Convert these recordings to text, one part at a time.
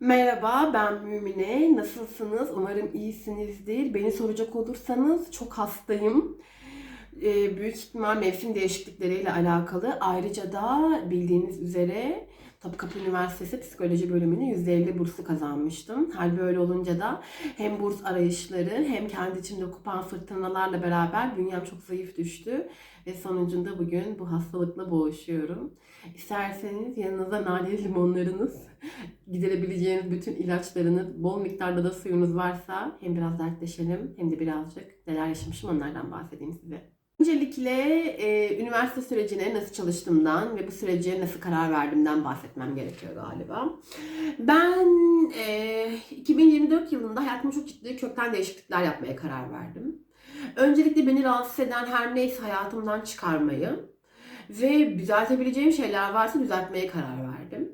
Merhaba, ben Mümine. Nasılsınız? Umarım iyisinizdir. Beni soracak olursanız çok hastayım. Ee, büyük ihtimal mevsim değişiklikleriyle alakalı. Ayrıca da bildiğiniz üzere Topkapı Üniversitesi Psikoloji bölümünü %50 burslu kazanmıştım. Hal böyle olunca da hem burs arayışları hem kendi içimde kopan fırtınalarla beraber bünyem çok zayıf düştü. Ve sonucunda bugün bu hastalıkla boğuşuyorum. İsterseniz yanınıza nane limonlarınız, giderebileceğiniz bütün ilaçlarınız, bol miktarda da suyunuz varsa hem biraz dertleşelim hem de birazcık neler yaşamışım onlardan bahsedeyim size. Öncelikle e, üniversite sürecine nasıl çalıştığımdan ve bu sürece nasıl karar verdiğimden bahsetmem gerekiyor galiba. Ben e, 2024 yılında hayatımda çok ciddi kökten değişiklikler yapmaya karar verdim. Öncelikle beni rahatsız eden her neyse hayatımdan çıkarmayı ve düzeltebileceğim şeyler varsa düzeltmeye karar verdim.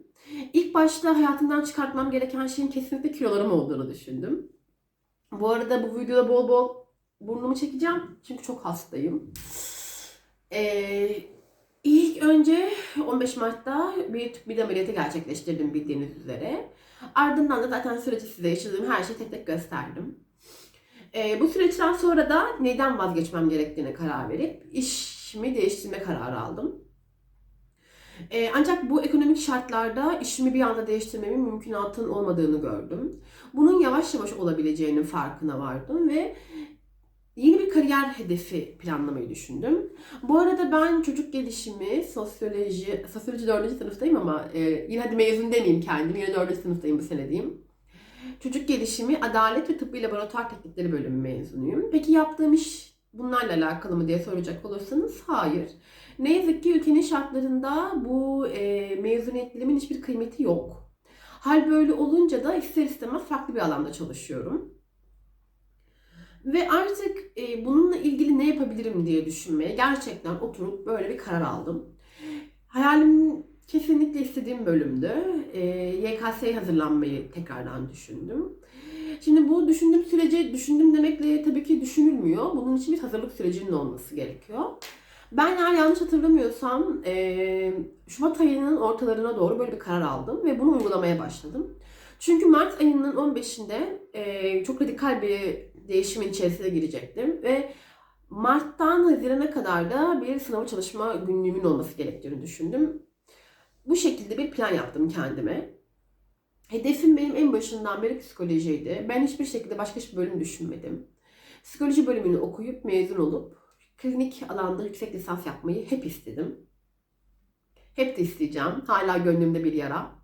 İlk başta hayatımdan çıkartmam gereken şeyin kesinlikle kilolarım olduğunu düşündüm. Bu arada bu videoda bol bol burnumu çekeceğim çünkü çok hastayım. Ee, ilk önce 15 Mart'ta bir tüp bir ameliyatı gerçekleştirdim bildiğiniz üzere. Ardından da zaten süreci size yaşadığım her şeyi tek tek gösterdim. Ee, bu süreçten sonra da neyden vazgeçmem gerektiğine karar verip işimi değiştirme kararı aldım. Ee, ancak bu ekonomik şartlarda işimi bir anda değiştirmemin mümkünatın olmadığını gördüm. Bunun yavaş yavaş olabileceğinin farkına vardım ve yeni bir kariyer hedefi planlamayı düşündüm. Bu arada ben çocuk gelişimi, sosyoloji, sosyoloji 4. sınıftayım ama e, yine de mezun demeyeyim kendim. Yine 4. sınıftayım bu sene diyeyim. Çocuk gelişimi, adalet ve tıbbi laboratuvar teknikleri bölümü mezunuyum. Peki yaptığım iş bunlarla alakalı mı diye soracak olursanız hayır. Ne yazık ki ülkenin şartlarında bu e, mezuniyetlerimin hiçbir kıymeti yok. Hal böyle olunca da ister istemez farklı bir alanda çalışıyorum. Ve artık e, bununla ilgili ne yapabilirim diye düşünmeye gerçekten oturup böyle bir karar aldım. Hayalim kesinlikle istediğim bölümdü. E, YKS'ye hazırlanmayı tekrardan düşündüm. Şimdi bu düşündüğüm süreci düşündüm demekle tabii ki düşünülmüyor. Bunun için bir hazırlık sürecinin olması gerekiyor. Ben eğer yanlış hatırlamıyorsam e, Şubat ayının ortalarına doğru böyle bir karar aldım ve bunu uygulamaya başladım. Çünkü Mart ayının 15'inde e, çok radikal bir değişimin içerisine girecektim ve Mart'tan Haziran'a kadar da bir sınava çalışma günlüğümün olması gerektiğini düşündüm. Bu şekilde bir plan yaptım kendime. Hedefim benim en başından beri psikolojiydi. Ben hiçbir şekilde başka hiçbir bölüm düşünmedim. Psikoloji bölümünü okuyup mezun olup klinik alanda yüksek lisans yapmayı hep istedim. Hep de isteyeceğim. Hala gönlümde bir yara.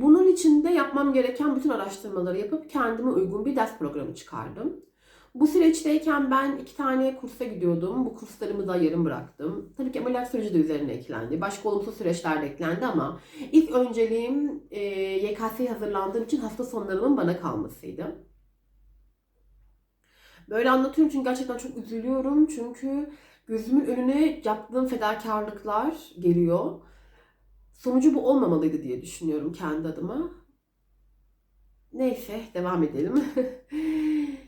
Bunun için de yapmam gereken bütün araştırmaları yapıp kendime uygun bir ders programı çıkardım. Bu süreçteyken ben iki tane kursa gidiyordum. Bu kurslarımı da yarım bıraktım. Tabii ki ameliyat süreci de üzerine eklendi. Başka olumsuz süreçler de eklendi ama ilk önceliğim e, YKS'ye hazırlandığım için hafta sonlarımın bana kalmasıydı. Böyle anlatıyorum çünkü gerçekten çok üzülüyorum. Çünkü gözümün önüne yaptığım fedakarlıklar geliyor. Sonucu bu olmamalıydı diye düşünüyorum kendi adıma. Neyse devam edelim.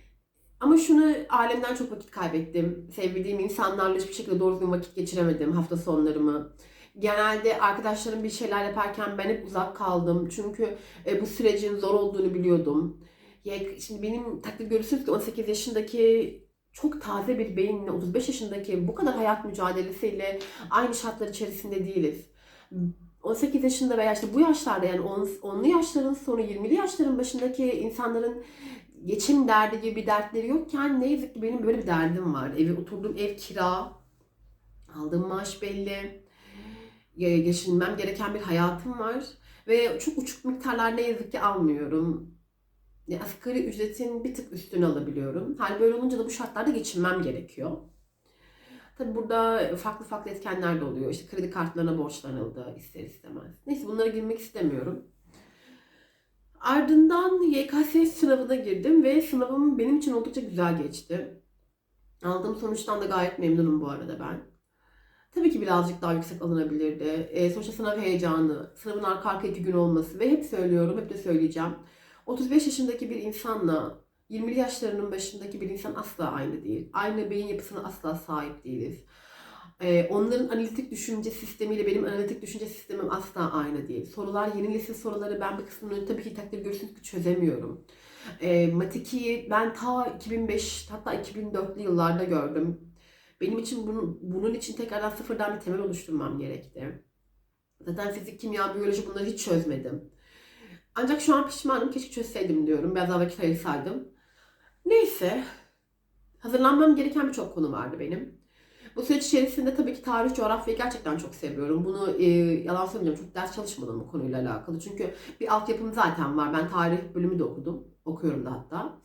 Ama şunu alemden çok vakit kaybettim. Sevdiğim insanlarla hiçbir şekilde doğru düzgün vakit geçiremedim hafta sonlarımı. Genelde arkadaşlarım bir şeyler yaparken ben hep uzak kaldım. Çünkü e, bu sürecin zor olduğunu biliyordum. Şimdi benim takdir görürsünüz ki 18 yaşındaki çok taze bir beyinle 35 yaşındaki bu kadar hayat mücadelesiyle aynı şartlar içerisinde değiliz. 18 yaşında veya işte bu yaşlarda yani 10'lu yaşların sonu 20'li yaşların başındaki insanların geçim derdi gibi bir dertleri yokken ne yazık ki benim böyle bir derdim var. Evi oturduğum ev kira, aldığım maaş belli, geçinmem gereken bir hayatım var ve çok uçuk miktarlar ne yazık ki almıyorum. Yani asgari ücretin bir tık üstünü alabiliyorum. Hal böyle olunca da bu şartlarda geçinmem gerekiyor. Tabi burada farklı farklı etkenler de oluyor. İşte kredi kartlarına borçlanıldı ister istemez. Neyse bunlara girmek istemiyorum. Ardından YKS sınavına girdim ve sınavım benim için oldukça güzel geçti. Aldığım sonuçtan da gayet memnunum bu arada ben. Tabii ki birazcık daha yüksek alınabilirdi. E, sonuçta sınav heyecanı, sınavın arka arka iki gün olması ve hep söylüyorum, hep de söyleyeceğim. 35 yaşındaki bir insanla 20'li yaşlarının başındaki bir insan asla aynı değil. Aynı beyin yapısına asla sahip değiliz. Ee, onların analitik düşünce sistemiyle benim analitik düşünce sistemim asla aynı değil. Sorular, yeni nesil soruları ben bir kısmını tabii ki takdir görürsünüz ki çözemiyorum. E, Matiki'yi ben ta 2005 hatta 2004'lü yıllarda gördüm. Benim için bunun, bunun için tekrardan sıfırdan bir temel oluşturmam gerekti. Zaten fizik, kimya, biyoloji bunları hiç çözmedim. Ancak şu an pişmanım. Keşke çözseydim diyorum. Biraz daha vakit ayırsaydım. Neyse. Hazırlanmam gereken birçok konu vardı benim. Bu süreç içerisinde tabii ki tarih, coğrafyayı gerçekten çok seviyorum. Bunu e, yalan söylemiyorum. Çok ders çalışmadım bu konuyla alakalı. Çünkü bir altyapım zaten var. Ben tarih bölümü de okudum. Okuyorum da hatta.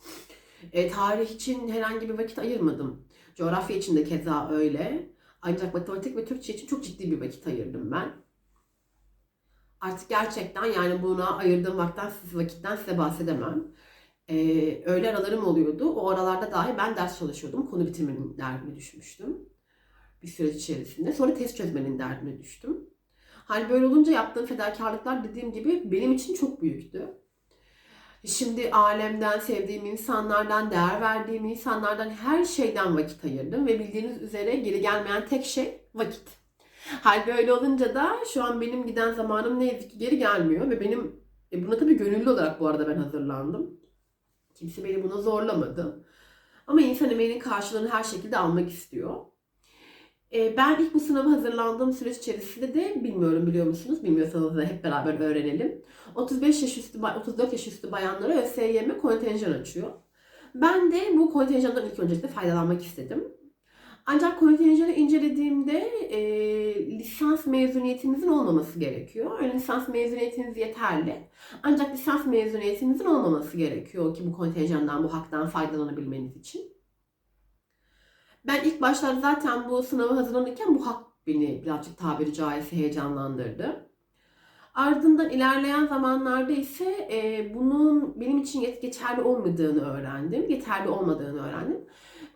E, tarih için herhangi bir vakit ayırmadım. Coğrafya için de keza öyle. Ancak matematik ve Türkçe için çok ciddi bir vakit ayırdım ben. Artık gerçekten yani buna ayırdığım vakitten, vakitten size bahsedemem. Ee, öğle aralarım oluyordu. O aralarda dahi ben ders çalışıyordum. Konu bitirmenin derdine düşmüştüm. Bir süreç içerisinde. Sonra test çözmenin derdine düştüm. Hani böyle olunca yaptığım fedakarlıklar dediğim gibi benim için çok büyüktü. Şimdi alemden, sevdiğim insanlardan, değer verdiğim insanlardan her şeyden vakit ayırdım. Ve bildiğiniz üzere geri gelmeyen tek şey vakit. Hal böyle olunca da şu an benim giden zamanım ne yazık ki geri gelmiyor. Ve benim e buna tabii gönüllü olarak bu arada ben hazırlandım. Kimse beni buna zorlamadı. Ama insan emeğinin karşılığını her şekilde almak istiyor. E, ben ilk bu sınava hazırlandığım süreç içerisinde de bilmiyorum biliyor musunuz? Bilmiyorsanız da hep beraber öğrenelim. 35 yaş üstü, 34 yaş üstü bayanlara ÖSYM kontenjan açıyor. Ben de bu kontenjandan ilk öncelikle faydalanmak istedim. Ancak kontenjanı incelediğimde e, lisans mezuniyetinizin olmaması gerekiyor. Ön lisans mezuniyetiniz yeterli. Ancak lisans mezuniyetinizin olmaması gerekiyor ki bu kontenjandan, bu haktan faydalanabilmeniz için. Ben ilk başlarda zaten bu sınava hazırlanırken bu hak beni birazcık tabiri caizse heyecanlandırdı. Ardından ilerleyen zamanlarda ise e, bunun benim için geçerli olmadığını öğrendim. Yeterli olmadığını öğrendim.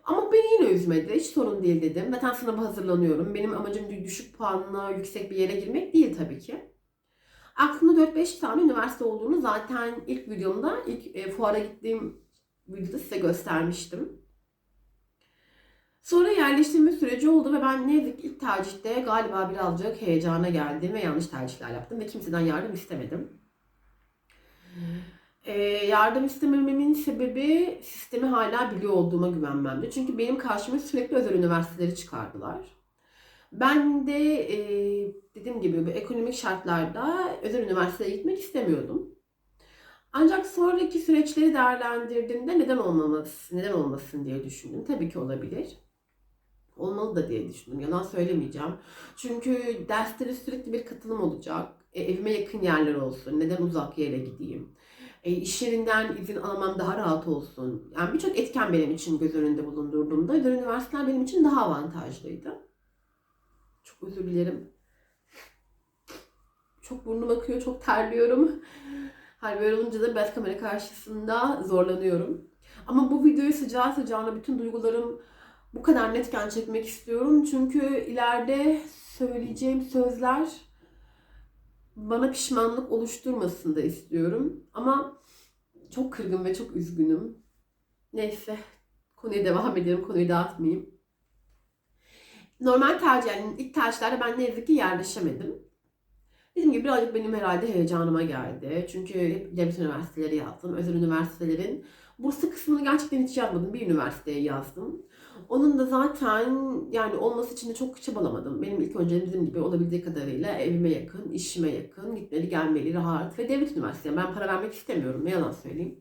Ama beni yine üzmedi. Hiç sorun değil dedim. Zaten sınava hazırlanıyorum. Benim amacım düşük puanla yüksek bir yere girmek değil tabii ki. Aklımda 4-5 tane üniversite olduğunu zaten ilk videomda, ilk e, fuara gittiğim videoda size göstermiştim. Sonra yerleştirme süreci oldu ve ben ne yazık ki ilk tercihte galiba birazcık heyecana geldim ve yanlış tercihler yaptım ve kimseden yardım istemedim. Ee, yardım istemememin sebebi sistemi hala biliyor olduğuma güvenmemdi. Çünkü benim karşıma sürekli özel üniversiteleri çıkardılar. Ben de e, dediğim gibi ekonomik şartlarda özel üniversiteye gitmek istemiyordum. Ancak sonraki süreçleri değerlendirdiğimde neden olmaması, neden olmasın diye düşündüm. Tabii ki olabilir. Olmalı da diye düşündüm. Yalan söylemeyeceğim. Çünkü derslere sürekli bir katılım olacak. E, evime yakın yerler olsun. Neden uzak yere gideyim? E, iş yerinden izin almam daha rahat olsun. Yani birçok etken benim için göz önünde bulundurduğumda özel üniversiteler benim için daha avantajlıydı. Çok özür dilerim. Çok burnum akıyor, çok terliyorum. Hal böyle olunca da biraz kamera karşısında zorlanıyorum. Ama bu videoyu sıcağı sıcağına bütün duygularım bu kadar netken çekmek istiyorum. Çünkü ileride söyleyeceğim sözler bana pişmanlık oluşturmasın da istiyorum. Ama çok kırgın ve çok üzgünüm. Neyse konuya devam edelim. Konuyu dağıtmayayım. Normal tercih yani ilk tercihlerde ben ne yazık ki yerleşemedim. Dediğim gibi birazcık benim herhalde heyecanıma geldi. Çünkü hep devlet üniversiteleri yazdım. Özel üniversitelerin burslu kısmını gerçekten hiç yazmadım. Bir üniversiteye yazdım. Onun da zaten yani olması için de çok çabalamadım. Benim ilk önce dediğim gibi olabildiği kadarıyla evime yakın, işime yakın, gitmeli gelmeli, rahat ve devlet üniversitesi. Ben para vermek istemiyorum. Ne yalan söyleyeyim.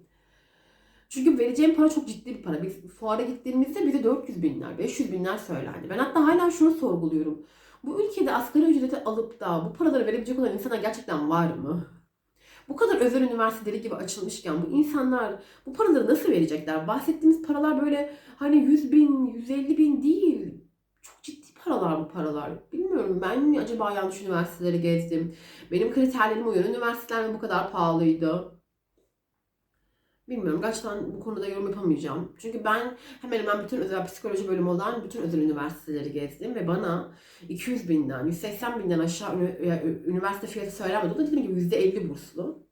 Çünkü vereceğim para çok ciddi bir para. Biz fuara gittiğimizde bize 400 binler, 500 binler söylendi. Ben hatta hala şunu sorguluyorum. Bu ülkede asgari ücreti alıp da bu paraları verebilecek olan insanlar gerçekten var mı? Bu kadar özel üniversiteleri gibi açılmışken bu insanlar bu paraları nasıl verecekler? Bahsettiğimiz paralar böyle hani 100 bin, 150 bin değil. Çok ciddi paralar bu paralar. Bilmiyorum ben acaba yanlış üniversiteleri gezdim? Benim kriterlerime uyan üniversiteler bu kadar pahalıydı? Bilmiyorum. Gerçekten bu konuda yorum yapamayacağım. Çünkü ben hemen hemen bütün özel psikoloji bölümü olan bütün özel üniversiteleri gezdim ve bana 200 binden, 180 binden aşağı üniversite fiyatı söylenmedi. O da dediğim gibi %50 burslu.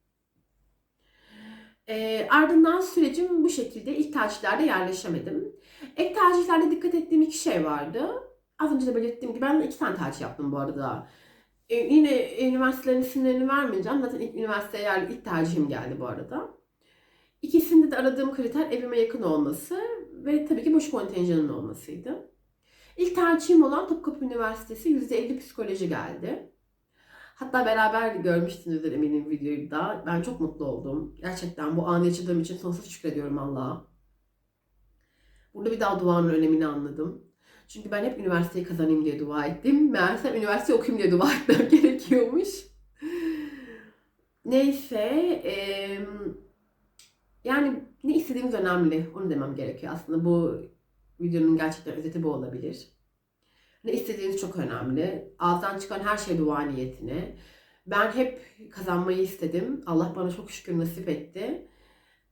E, ardından sürecim bu şekilde ilk tercihlerde yerleşemedim. Ek tercihlerde dikkat ettiğim iki şey vardı. az önce de belirttiğim gibi ben iki tane tercih yaptım bu arada. E, yine üniversitelerin isimlerini vermeyeceğim. Zaten ilk üniversiteye yer, ilk tercihim geldi bu arada. İkisinde de aradığım kriter evime yakın olması ve tabii ki boş kontenjanın olmasıydı. İlk tercihim olan Topkapı Üniversitesi %50 psikoloji geldi. Hatta beraber görmüşsünüzdür eminim videoyu da. Ben çok mutlu oldum. Gerçekten bu anı yaşadığım için sonsuz şükrediyorum Allah'a. Burada bir daha duanın önemini anladım. Çünkü ben hep üniversiteyi kazanayım diye dua ettim. Meğersem üniversite okuyayım diye dua etmem gerekiyormuş. Neyse. eee, yani ne istediğimiz önemli. Onu demem gerekiyor. Aslında bu videonun gerçekten özeti bu olabilir. Ne istediğiniz çok önemli. Ağızdan çıkan her şey dua niyetine. Ben hep kazanmayı istedim. Allah bana çok şükür nasip etti.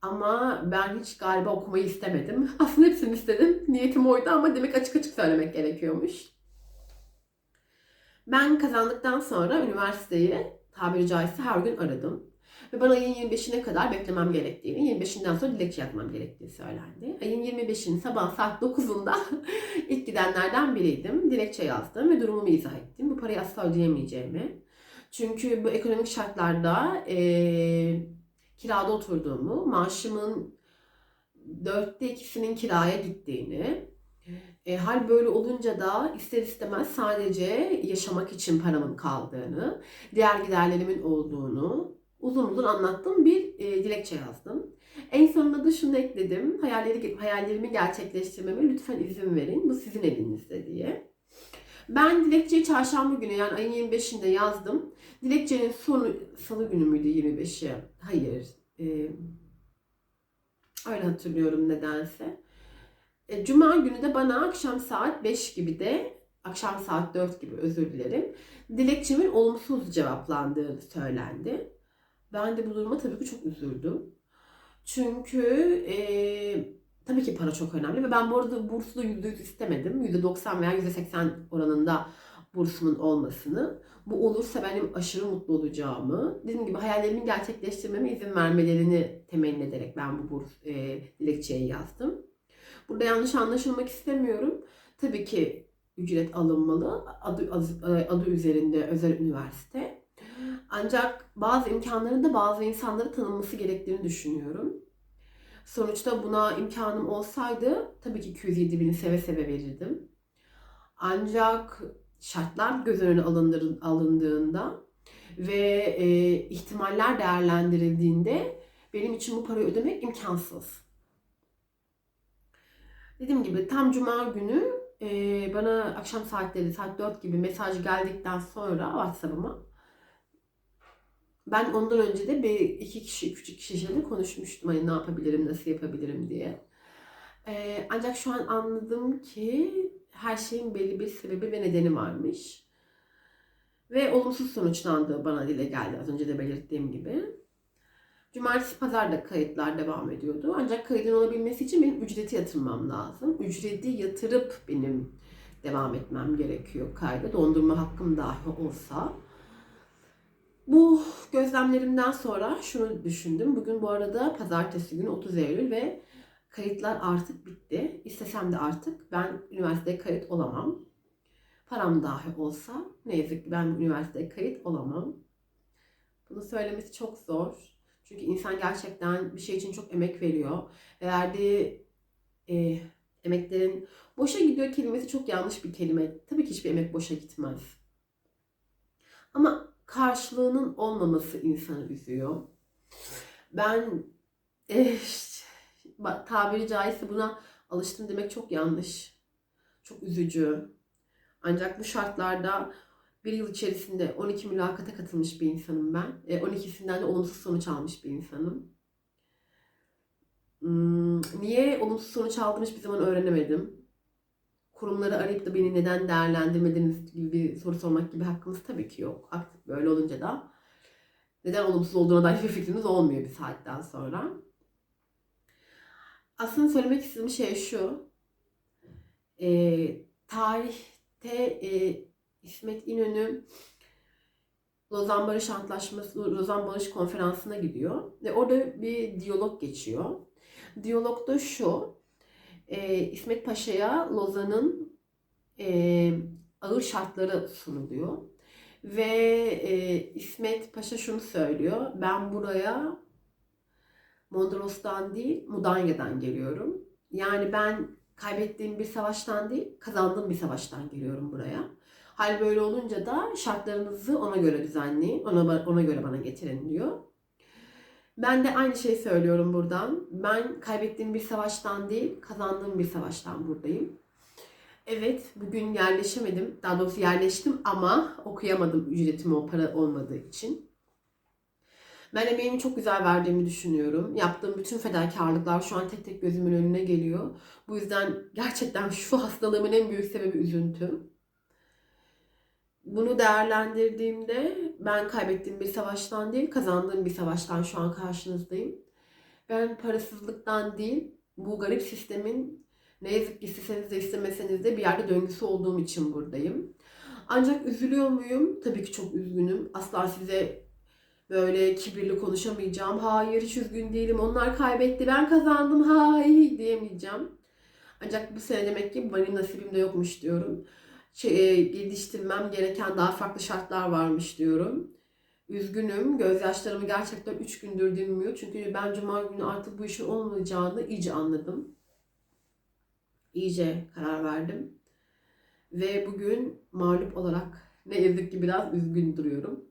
Ama ben hiç galiba okumayı istemedim. Aslında hepsini istedim. Niyetim oydu ama demek açık açık söylemek gerekiyormuş. Ben kazandıktan sonra üniversiteyi tabiri caizse her gün aradım. Ve bana ayın 25'ine kadar beklemem gerektiğini, 25'inden sonra dilekçe yapmam gerektiği söylendi. Ayın 25'inin sabah saat 9'unda ilk gidenlerden biriydim. Dilekçe yazdım ve durumumu izah ettim. Bu parayı asla ödeyemeyeceğimi. Çünkü bu ekonomik şartlarda eee kirada oturduğumu, maaşımın dörtte ikisinin kiraya gittiğini, e, hal böyle olunca da ister istemez sadece yaşamak için paramın kaldığını, diğer giderlerimin olduğunu uzun uzun anlattım bir e, dilekçe yazdım. En sonunda da şunu ekledim. Hayalleri, hayallerimi gerçekleştirmeme lütfen izin verin. Bu sizin elinizde diye. Ben dilekçeyi çarşamba günü yani ayın 25'inde yazdım. Dilekçenin sonu salı günü müydü 25'i? Hayır. E, öyle hatırlıyorum nedense. E, Cuma günü de bana akşam saat 5 gibi de akşam saat 4 gibi özür dilerim. Dilekçemin olumsuz cevaplandığı söylendi. Ben de bu duruma tabii ki çok üzüldüm. Çünkü e, tabii ki para çok önemli ve ben bu arada bursu da %100 istemedim. %90 veya %80 oranında bursumun olmasını. Bu olursa benim aşırı mutlu olacağımı, dediğim gibi hayallerimin gerçekleştirmeme izin vermelerini temenni ederek ben bu burs e, dilekçeyi yazdım. Burada yanlış anlaşılmak istemiyorum. Tabii ki ücret alınmalı. Adı, adı, adı üzerinde özel üniversite. Ancak bazı imkanların da bazı insanlara tanınması gerektiğini düşünüyorum. Sonuçta buna imkanım olsaydı tabii ki 207 bini seve seve verirdim. Ancak şartlar göz önüne alındığında ve e, ihtimaller değerlendirildiğinde benim için bu parayı ödemek imkansız. Dediğim gibi tam cuma günü e, bana akşam saatleri saat 4 gibi mesaj geldikten sonra WhatsApp'ıma ben ondan önce de bir iki kişi, küçük kişiyle konuşmuştum. Hani ne yapabilirim, nasıl yapabilirim diye. Ee, ancak şu an anladım ki her şeyin belli bir sebebi ve nedeni varmış. Ve olumsuz sonuçlandığı bana dile geldi az önce de belirttiğim gibi. Cumartesi pazar da kayıtlar devam ediyordu. Ancak kaydın olabilmesi için benim ücreti yatırmam lazım. Ücreti yatırıp benim devam etmem gerekiyor kayda. Dondurma hakkım dahi olsa. Bu gözlemlerimden sonra şunu düşündüm. Bugün bu arada pazartesi günü 30 Eylül ve kayıtlar artık bitti. İstesem de artık ben üniversiteye kayıt olamam. Param dahi olsa ne yazık ki ben üniversiteye kayıt olamam. Bunu söylemesi çok zor. Çünkü insan gerçekten bir şey için çok emek veriyor. Ve verdiği e, emeklerin boşa gidiyor kelimesi çok yanlış bir kelime. Tabii ki hiçbir emek boşa gitmez. Ama karşılığının olmaması insanı üzüyor. Ben eh, tabiri caizse buna alıştım demek çok yanlış. Çok üzücü. Ancak bu şartlarda bir yıl içerisinde 12 mülakata katılmış bir insanım ben. E, 12'sinden de olumsuz sonuç almış bir insanım. Hmm, niye olumsuz sonuç aldığımı hiçbir zaman öğrenemedim. Kurumları arayıp da beni neden değerlendirmediniz gibi bir soru sormak gibi hakkımız tabii ki yok. Böyle olunca da neden olumsuz olduğuna dair bir fikrimiz olmuyor bir saatten sonra. Aslında söylemek istediğim şey şu. E, tarihte e, İsmet İnönü Lozan Barış Antlaşması, Lozan Barış Konferansı'na gidiyor ve orada bir diyalog geçiyor. Diyalogda şu, e, İsmet Paşa'ya Lozan'ın e, ağır şartları sunuluyor. Ve e, İsmet Paşa şunu söylüyor. Ben buraya Mondros'tan değil, Mudanya'dan geliyorum. Yani ben kaybettiğim bir savaştan değil, kazandığım bir savaştan geliyorum buraya. Hal böyle olunca da şartlarınızı ona göre düzenleyin, ona, ona göre bana getirin diyor. Ben de aynı şeyi söylüyorum buradan. Ben kaybettiğim bir savaştan değil, kazandığım bir savaştan buradayım. Evet, bugün yerleşemedim. Daha doğrusu yerleştim ama okuyamadım ücretim o para olmadığı için. Ben emeğimi çok güzel verdiğimi düşünüyorum. Yaptığım bütün fedakarlıklar şu an tek tek gözümün önüne geliyor. Bu yüzden gerçekten şu hastalığımın en büyük sebebi üzüntüm. Bunu değerlendirdiğimde ben kaybettiğim bir savaştan değil, kazandığım bir savaştan şu an karşınızdayım. Ben parasızlıktan değil, bu garip sistemin ne yazık ki isteseniz de istemeseniz de bir yerde döngüsü olduğum için buradayım. Ancak üzülüyor muyum? Tabii ki çok üzgünüm. Asla size böyle kibirli konuşamayacağım. Hayır hiç üzgün değilim. Onlar kaybetti. Ben kazandım. Hay diyemeyeceğim. Ancak bu sene demek ki benim nasibimde yokmuş diyorum. Şey, geliştirmem gereken daha farklı şartlar varmış diyorum. Üzgünüm. Gözyaşlarımı gerçekten 3 gündür dinmiyor. Çünkü ben cuma günü artık bu işin olmayacağını iyice anladım. İyice karar verdim. Ve bugün mağlup olarak ne yazık ki biraz üzgün duruyorum.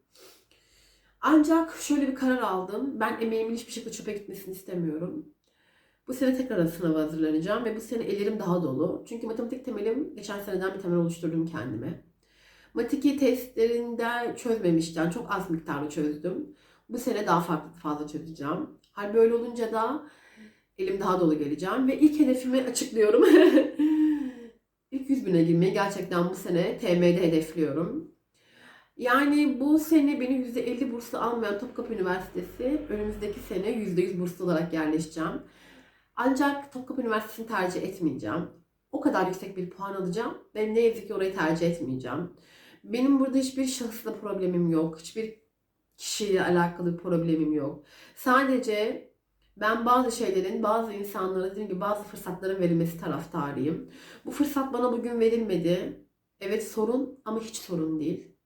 Ancak şöyle bir karar aldım. Ben emeğimin hiçbir şekilde çöpe gitmesini istemiyorum. Bu sene tekrar sınava hazırlanacağım ve bu sene ellerim daha dolu. Çünkü matematik temelim geçen seneden bir temel oluşturdum kendime. Matematik testlerinde çözmemiştim. Yani çok az miktarda çözdüm. Bu sene daha farklı fazla çözeceğim. Hal böyle olunca da elim daha dolu geleceğim. Ve ilk hedefimi açıklıyorum. ilk 100 bine girmeyi gerçekten bu sene TM'de hedefliyorum. Yani bu sene beni %50 burslu almayan Topkapı Üniversitesi önümüzdeki sene %100 burslu olarak yerleşeceğim. Ancak Topkapı Üniversitesi'ni tercih etmeyeceğim. O kadar yüksek bir puan alacağım ve ne yazık ki orayı tercih etmeyeceğim. Benim burada hiçbir şahısla problemim yok. Hiçbir kişiyle alakalı bir problemim yok. Sadece ben bazı şeylerin, bazı insanlara dediğim gibi bazı fırsatların verilmesi taraftarıyım. Bu fırsat bana bugün verilmedi. Evet sorun ama hiç sorun değil.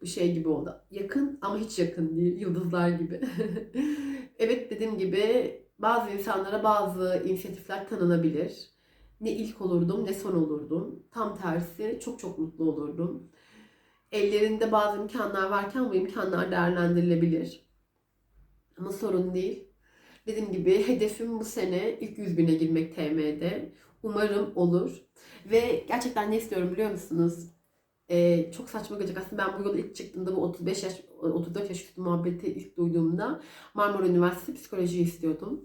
Bu şey gibi oldu. Yakın ama hiç yakın değil. Yıldızlar gibi. evet dediğim gibi bazı insanlara bazı inisiyatifler tanınabilir. Ne ilk olurdum ne son olurdum. Tam tersi çok çok mutlu olurdum. Ellerinde bazı imkanlar varken bu imkanlar değerlendirilebilir. Ama sorun değil. Dediğim gibi hedefim bu sene ilk 100 bine girmek TM'de. Umarım olur. Ve gerçekten ne istiyorum biliyor musunuz? Ee, çok saçma gelecek aslında ben bu yola ilk çıktığımda bu 35 yaş 34 yaş üstü muhabbeti ilk duyduğumda Marmara Üniversitesi psikoloji istiyordum.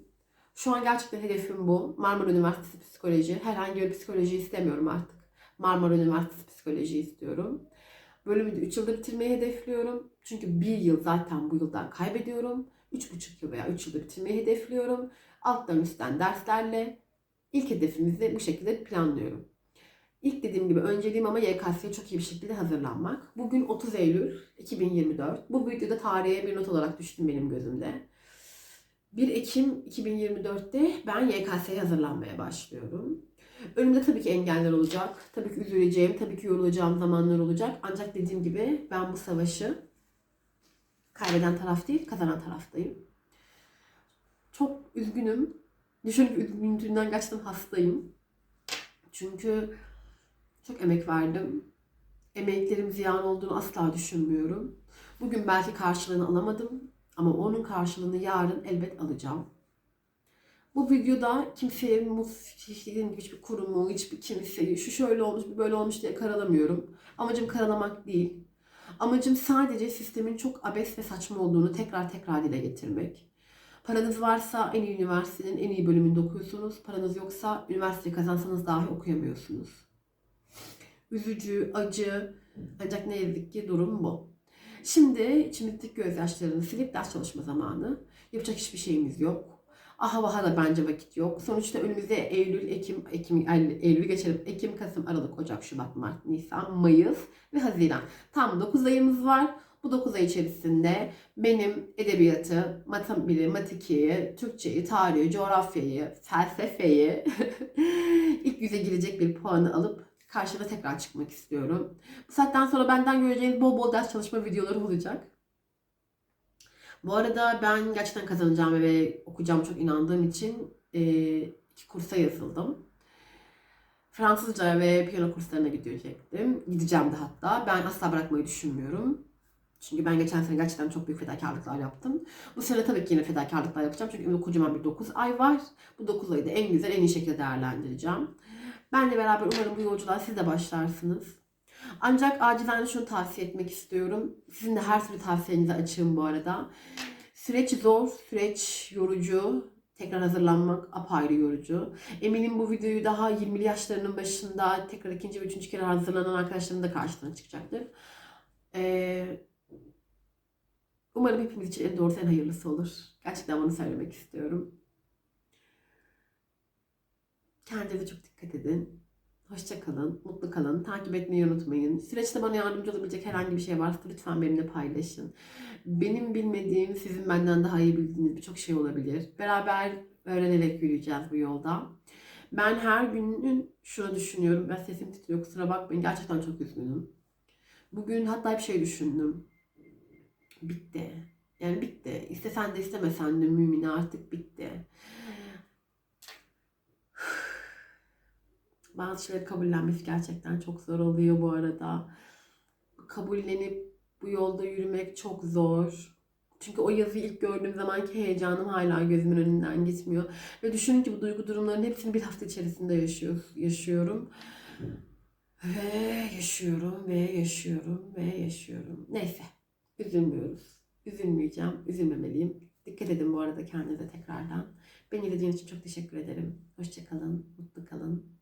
Şu an gerçekten hedefim bu. Marmara Üniversitesi psikoloji. Herhangi bir psikoloji istemiyorum artık. Marmara Üniversitesi psikoloji istiyorum. Bölümü de 3 yılda bitirmeyi hedefliyorum. Çünkü bir yıl zaten bu yıldan kaybediyorum. 3,5 yıl veya 3 yılda bitirmeyi hedefliyorum. Alttan üstten derslerle ilk hedefimizi bu şekilde planlıyorum. İlk dediğim gibi önceliğim ama YKS'ye çok iyi bir şekilde hazırlanmak. Bugün 30 Eylül 2024. Bu videoda tarihe bir not olarak düştüm benim gözümde. 1 Ekim 2024'te ben YKS'ye hazırlanmaya başlıyorum. Önümde tabii ki engeller olacak. Tabii ki üzüleceğim, tabii ki yorulacağım zamanlar olacak. Ancak dediğim gibi ben bu savaşı kaybeden taraf değil, kazanan taraftayım. Çok üzgünüm. Düşünün üzgünlüğünden gerçekten hastayım. Çünkü çok emek verdim. Emeklerim ziyan olduğunu asla düşünmüyorum. Bugün belki karşılığını alamadım ama onun karşılığını yarın elbet alacağım. Bu videoda kimseye dediğim hiçbir kurumu, hiçbir kimseyi şu şöyle olmuş, bu böyle olmuş diye karalamıyorum. Amacım karalamak değil. Amacım sadece sistemin çok abes ve saçma olduğunu tekrar tekrar dile getirmek. Paranız varsa en iyi üniversitenin en iyi bölümünde okuyorsunuz. Paranız yoksa üniversite kazansanız dahi okuyamıyorsunuz. Üzücü, acı ancak ne yazık ki durum bu. Şimdi içimizdeki gözyaşlarını silip ders çalışma zamanı. Yapacak hiçbir şeyimiz yok. Aha vaha da bence vakit yok. Sonuçta önümüzde Eylül, Ekim, Ekim, Eylül geçelim. Ekim, Kasım, Aralık, Ocak, Şubat, Mart, Nisan, Mayıs ve Haziran. Tam 9 ayımız var. Bu 9 ay içerisinde benim edebiyatı, matematiği, Türkçeyi, tarihi, coğrafyayı, felsefeyi ilk yüze girecek bir puanı alıp karşına tekrar çıkmak istiyorum. Bu saatten sonra benden göreceğiniz bol bol ders çalışma videoları olacak. Bu arada ben gerçekten kazanacağım ve okuyacağım çok inandığım için e, iki kursa yazıldım. Fransızca ve piyano kurslarına gidecektim. Gideceğim de hatta. Ben asla bırakmayı düşünmüyorum. Çünkü ben geçen sene gerçekten çok büyük fedakarlıklar yaptım. Bu sene tabii ki yine fedakarlıklar yapacağım. Çünkü önümde kocaman bir 9 ay var. Bu 9 ayı da en güzel, en iyi şekilde değerlendireceğim. Benle beraber umarım bu yolculuğa siz de başlarsınız. Ancak acizane şunu tavsiye etmek istiyorum. Sizin de her türlü tavsiyenizi açığım bu arada. Süreç zor, süreç yorucu. Tekrar hazırlanmak apayrı yorucu. Eminim bu videoyu daha 20'li yaşlarının başında tekrar ikinci ve üçüncü kere hazırlanan arkadaşlarım da karşısına çıkacaktır. Ee, umarım hepimiz için en doğrusu en hayırlısı olur. Gerçekten bunu söylemek istiyorum. Kendinize çok dikkat edin. Hoşça kalın, mutlu kalın, takip etmeyi unutmayın. Süreçte bana yardımcı olabilecek herhangi bir şey varsa lütfen benimle paylaşın. Benim bilmediğim, sizin benden daha iyi bildiğiniz birçok şey olabilir. Beraber öğrenerek yürüyeceğiz bu yolda. Ben her günün şunu düşünüyorum. Ben sesim titriyor kusura bakmayın. Gerçekten çok üzgünüm. Bugün hatta bir şey düşündüm. Bitti. Yani bitti. İstesen de istemesen de mümine artık bitti. Bazı şeyleri kabullenmesi gerçekten çok zor oluyor bu arada. Kabullenip bu yolda yürümek çok zor. Çünkü o yazıyı ilk gördüğüm zamanki heyecanım hala gözümün önünden gitmiyor. Ve düşünün ki bu duygu durumlarının hepsini bir hafta içerisinde yaşıyor, yaşıyorum. Ve yaşıyorum ve yaşıyorum ve yaşıyorum. Neyse. Üzülmüyoruz. Üzülmeyeceğim. Üzülmemeliyim. Dikkat edin bu arada kendinize tekrardan. Beni izlediğiniz için çok teşekkür ederim. Hoşçakalın. Mutlu kalın.